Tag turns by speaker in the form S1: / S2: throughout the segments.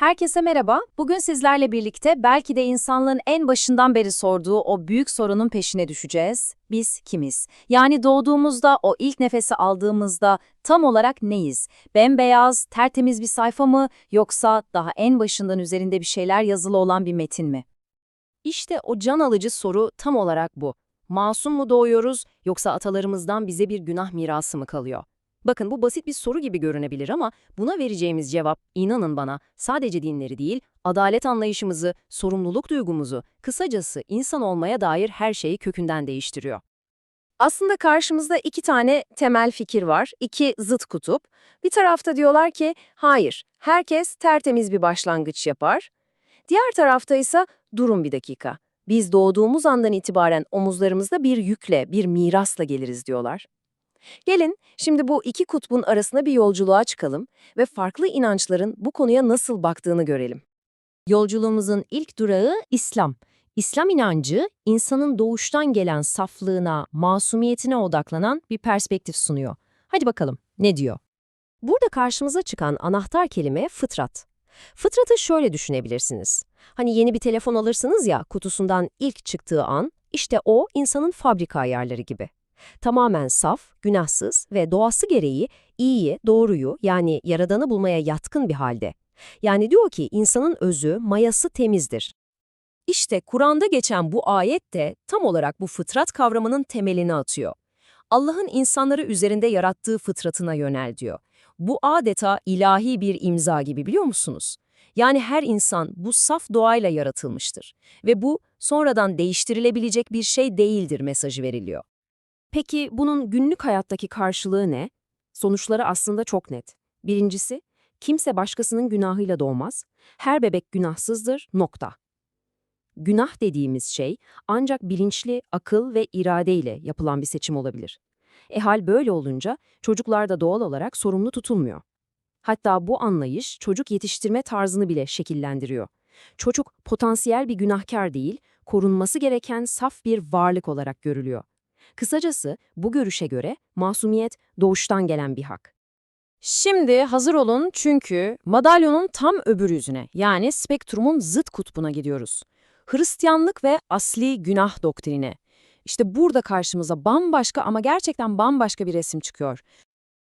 S1: Herkese merhaba. Bugün sizlerle birlikte belki de insanlığın en başından beri sorduğu o büyük sorunun peşine düşeceğiz. Biz kimiz? Yani doğduğumuzda, o ilk nefesi aldığımızda tam olarak neyiz? Bembeyaz, tertemiz bir sayfa mı yoksa daha en başından üzerinde bir şeyler yazılı olan bir metin mi?
S2: İşte o can alıcı soru tam olarak bu. Masum mu doğuyoruz yoksa atalarımızdan bize bir günah mirası mı kalıyor? Bakın bu basit bir soru gibi görünebilir ama buna vereceğimiz cevap, inanın bana, sadece dinleri değil, adalet anlayışımızı, sorumluluk duygumuzu, kısacası insan olmaya dair her şeyi kökünden değiştiriyor. Aslında karşımızda iki tane temel fikir var, iki zıt kutup. Bir tarafta diyorlar ki, hayır, herkes tertemiz bir başlangıç yapar. Diğer tarafta ise, durun bir dakika, biz doğduğumuz andan itibaren omuzlarımızda bir yükle, bir mirasla geliriz diyorlar. Gelin şimdi bu iki kutbun arasına bir yolculuğa çıkalım ve farklı inançların bu konuya nasıl baktığını görelim. Yolculuğumuzun ilk durağı İslam. İslam inancı, insanın doğuştan gelen saflığına, masumiyetine odaklanan bir perspektif sunuyor. Hadi bakalım, ne diyor? Burada karşımıza çıkan anahtar kelime fıtrat. Fıtratı şöyle düşünebilirsiniz. Hani yeni bir telefon alırsınız ya, kutusundan ilk çıktığı an, işte o insanın fabrika ayarları gibi. Tamamen saf, günahsız ve doğası gereği iyiyi, doğruyu yani yaradanı bulmaya yatkın bir halde. Yani diyor ki insanın özü, mayası temizdir. İşte Kur'an'da geçen bu ayet de tam olarak bu fıtrat kavramının temelini atıyor. Allah'ın insanları üzerinde yarattığı fıtratına yönel diyor. Bu adeta ilahi bir imza gibi biliyor musunuz? Yani her insan bu saf doğayla yaratılmıştır ve bu sonradan değiştirilebilecek bir şey değildir mesajı veriliyor. Peki bunun günlük hayattaki karşılığı ne? Sonuçları aslında çok net. Birincisi, kimse başkasının günahıyla doğmaz. Her bebek günahsızdır, nokta. Günah dediğimiz şey ancak bilinçli, akıl ve iradeyle yapılan bir seçim olabilir. E hal böyle olunca çocuklar da doğal olarak sorumlu tutulmuyor. Hatta bu anlayış çocuk yetiştirme tarzını bile şekillendiriyor. Çocuk potansiyel bir günahkar değil, korunması gereken saf bir varlık olarak görülüyor. Kısacası bu görüşe göre masumiyet doğuştan gelen bir hak.
S1: Şimdi hazır olun çünkü madalyonun tam öbür yüzüne yani spektrumun zıt kutbuna gidiyoruz. Hristiyanlık ve asli günah doktrini. İşte burada karşımıza bambaşka ama gerçekten bambaşka bir resim çıkıyor.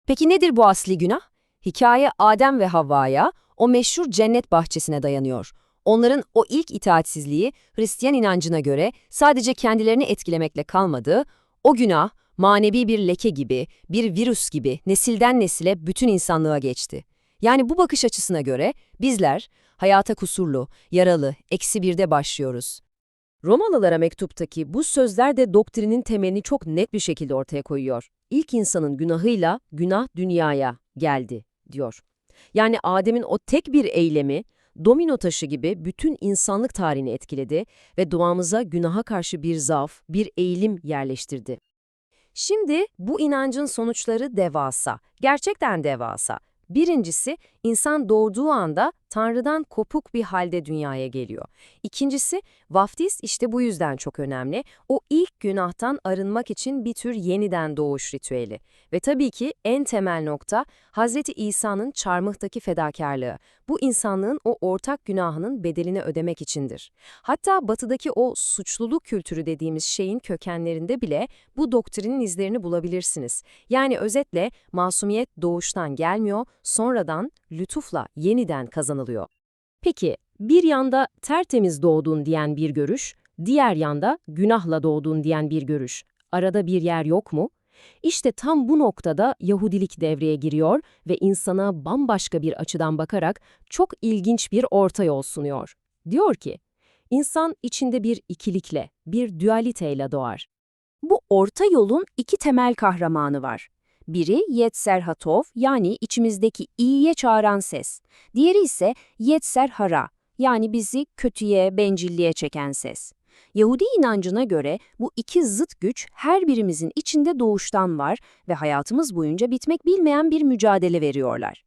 S2: Peki nedir bu asli günah? Hikaye Adem ve Havva'ya, o meşhur cennet bahçesine dayanıyor. Onların o ilk itaatsizliği Hristiyan inancına göre sadece kendilerini etkilemekle kalmadı, o günah, manevi bir leke gibi, bir virüs gibi nesilden nesile bütün insanlığa geçti. Yani bu bakış açısına göre bizler hayata kusurlu, yaralı, eksi birde başlıyoruz. Romalılara mektuptaki bu sözler de doktrinin temelini çok net bir şekilde ortaya koyuyor. İlk insanın günahıyla günah dünyaya geldi, diyor. Yani Adem'in o tek bir eylemi, domino taşı gibi bütün insanlık tarihini etkiledi ve doğamıza günaha karşı bir zaaf, bir eğilim yerleştirdi. Şimdi bu inancın sonuçları devasa, gerçekten devasa. Birincisi, insan doğduğu anda Tanrı'dan kopuk bir halde dünyaya geliyor. İkincisi, vaftiz işte bu yüzden çok önemli. O ilk günahtan arınmak için bir tür yeniden doğuş ritüeli. Ve tabii ki en temel nokta Hazreti İsa'nın çarmıhtaki fedakarlığı. Bu insanlığın o ortak günahının bedelini ödemek içindir. Hatta batıdaki o suçluluk kültürü dediğimiz şeyin kökenlerinde bile bu doktrinin izlerini bulabilirsiniz. Yani özetle masumiyet doğuştan gelmiyor, sonradan lütufla yeniden kazanılıyor. Peki bir yanda tertemiz doğdun diyen bir görüş, diğer yanda günahla doğdun diyen bir görüş. Arada bir yer yok mu? İşte tam bu noktada Yahudilik devreye giriyor ve insana bambaşka bir açıdan bakarak çok ilginç bir orta yol sunuyor. Diyor ki, insan içinde bir ikilikle, bir dualiteyle doğar. Bu orta yolun iki temel kahramanı var. Biri Yetser Hatov yani içimizdeki iyiye çağıran ses. Diğeri ise Yetser Hara yani bizi kötüye, bencilliğe çeken ses. Yahudi inancına göre bu iki zıt güç her birimizin içinde doğuştan var ve hayatımız boyunca bitmek bilmeyen bir mücadele veriyorlar.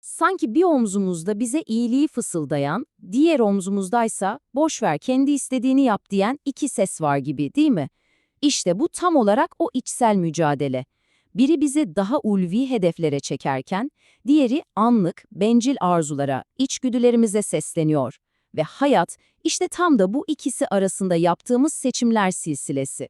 S2: Sanki bir omzumuzda bize iyiliği fısıldayan, diğer omzumuzdaysa boş ver kendi istediğini yap diyen iki ses var gibi değil mi? İşte bu tam olarak o içsel mücadele.
S1: Biri bizi daha ulvi hedeflere çekerken, diğeri anlık, bencil arzulara, içgüdülerimize sesleniyor. Ve hayat, işte tam da bu ikisi arasında yaptığımız seçimler silsilesi.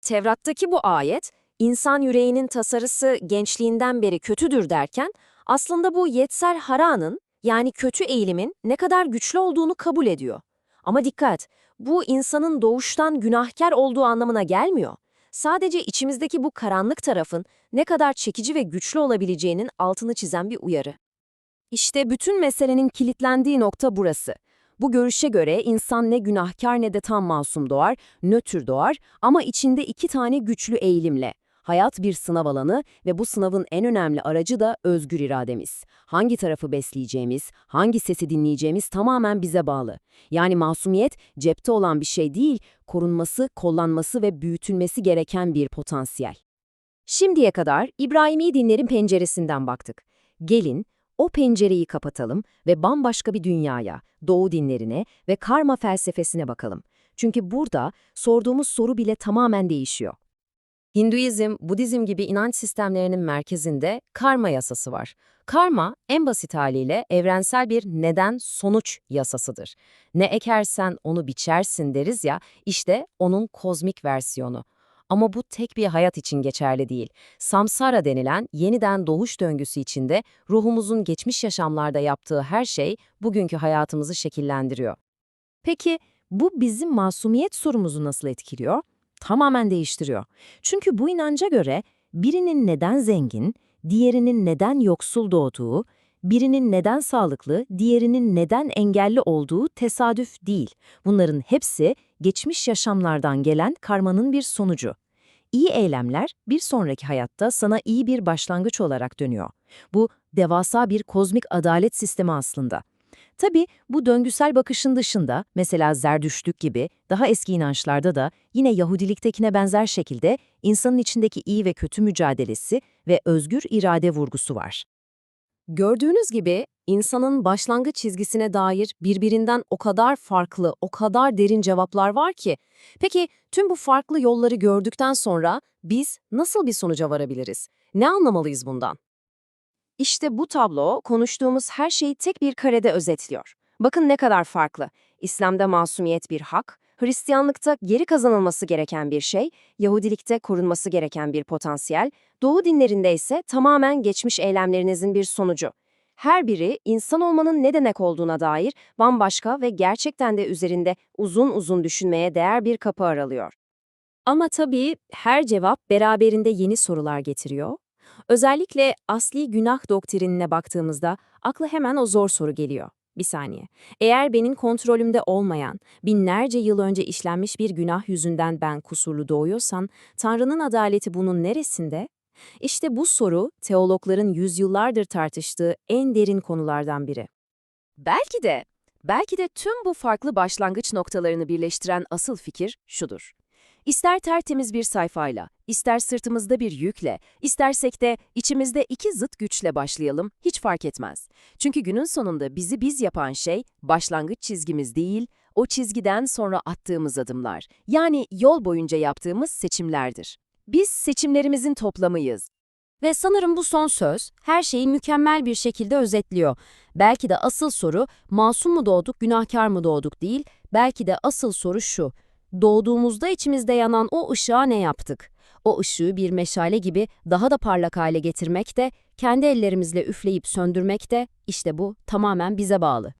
S2: Tevrat'taki bu ayet, insan yüreğinin tasarısı gençliğinden beri kötüdür derken, aslında bu yetser haranın, yani kötü eğilimin ne kadar güçlü olduğunu kabul ediyor. Ama dikkat, bu insanın doğuştan günahkar olduğu anlamına gelmiyor. Sadece içimizdeki bu karanlık tarafın ne kadar çekici ve güçlü olabileceğinin altını çizen bir uyarı. İşte bütün meselenin kilitlendiği nokta burası. Bu görüşe göre insan ne günahkar ne de tam masum doğar, nötr doğar ama içinde iki tane güçlü eğilimle. Hayat bir sınav alanı ve bu sınavın en önemli aracı da özgür irademiz. Hangi tarafı besleyeceğimiz, hangi sesi dinleyeceğimiz tamamen bize bağlı. Yani masumiyet cepte olan bir şey değil, korunması, kollanması ve büyütülmesi gereken bir potansiyel. Şimdiye kadar İbrahimi dinlerin penceresinden baktık. Gelin o pencereyi kapatalım ve bambaşka bir dünyaya, doğu dinlerine ve karma felsefesine bakalım. Çünkü burada sorduğumuz soru bile tamamen değişiyor. Hinduizm, Budizm gibi inanç sistemlerinin merkezinde karma yasası var. Karma, en basit haliyle evrensel bir neden-sonuç yasasıdır. Ne ekersen onu biçersin deriz ya, işte onun kozmik versiyonu. Ama bu tek bir hayat için geçerli değil. Samsara denilen yeniden doğuş döngüsü içinde ruhumuzun geçmiş yaşamlarda yaptığı her şey bugünkü hayatımızı şekillendiriyor. Peki bu bizim masumiyet sorumuzu nasıl etkiliyor? Tamamen değiştiriyor. Çünkü bu inanca göre birinin neden zengin, diğerinin neden yoksul doğduğu, birinin neden sağlıklı, diğerinin neden engelli olduğu tesadüf değil. Bunların hepsi geçmiş yaşamlardan gelen karmanın bir sonucu. İyi eylemler bir sonraki hayatta sana iyi bir başlangıç olarak dönüyor. Bu devasa bir kozmik adalet sistemi aslında. Tabii bu döngüsel bakışın dışında, mesela Zerdüştlük gibi daha eski inançlarda da yine Yahudiliktekine benzer şekilde insanın içindeki iyi ve kötü mücadelesi ve özgür irade vurgusu var. Gördüğünüz gibi insanın başlangıç çizgisine dair birbirinden o kadar farklı, o kadar derin cevaplar var ki. Peki tüm bu farklı yolları gördükten sonra biz nasıl bir sonuca varabiliriz? Ne anlamalıyız bundan? İşte bu tablo konuştuğumuz her şeyi tek bir karede özetliyor. Bakın ne kadar farklı. İslam'da masumiyet bir hak, Hristiyanlıkta geri kazanılması gereken bir şey, Yahudilikte korunması gereken bir potansiyel, Doğu dinlerinde ise tamamen geçmiş eylemlerinizin bir sonucu. Her biri insan olmanın ne demek olduğuna dair bambaşka ve gerçekten de üzerinde uzun uzun düşünmeye değer bir kapı aralıyor. Ama tabii her cevap beraberinde yeni sorular getiriyor. Özellikle asli günah doktrinine baktığımızda akla hemen o zor soru geliyor. Bir saniye. Eğer benim kontrolümde olmayan, binlerce yıl önce işlenmiş bir günah yüzünden ben kusurlu doğuyorsam, Tanrı'nın adaleti bunun neresinde? İşte bu soru, teologların yüzyıllardır tartıştığı en derin konulardan biri. Belki de, belki de tüm bu farklı başlangıç noktalarını birleştiren asıl fikir şudur. İster tertemiz bir sayfayla, ister sırtımızda bir yükle, istersek de içimizde iki zıt güçle başlayalım, hiç fark etmez. Çünkü günün sonunda bizi biz yapan şey başlangıç çizgimiz değil, o çizgiden sonra attığımız adımlar. Yani yol boyunca yaptığımız seçimlerdir. Biz seçimlerimizin toplamıyız. Ve sanırım bu son söz her şeyi mükemmel bir şekilde özetliyor. Belki de asıl soru masum mu doğduk, günahkar mı doğduk değil, belki de asıl soru şu. Doğduğumuzda içimizde yanan o ışığa ne yaptık? O ışığı bir meşale gibi daha da parlak hale getirmek de, kendi ellerimizle üfleyip söndürmek de, işte bu tamamen bize bağlı.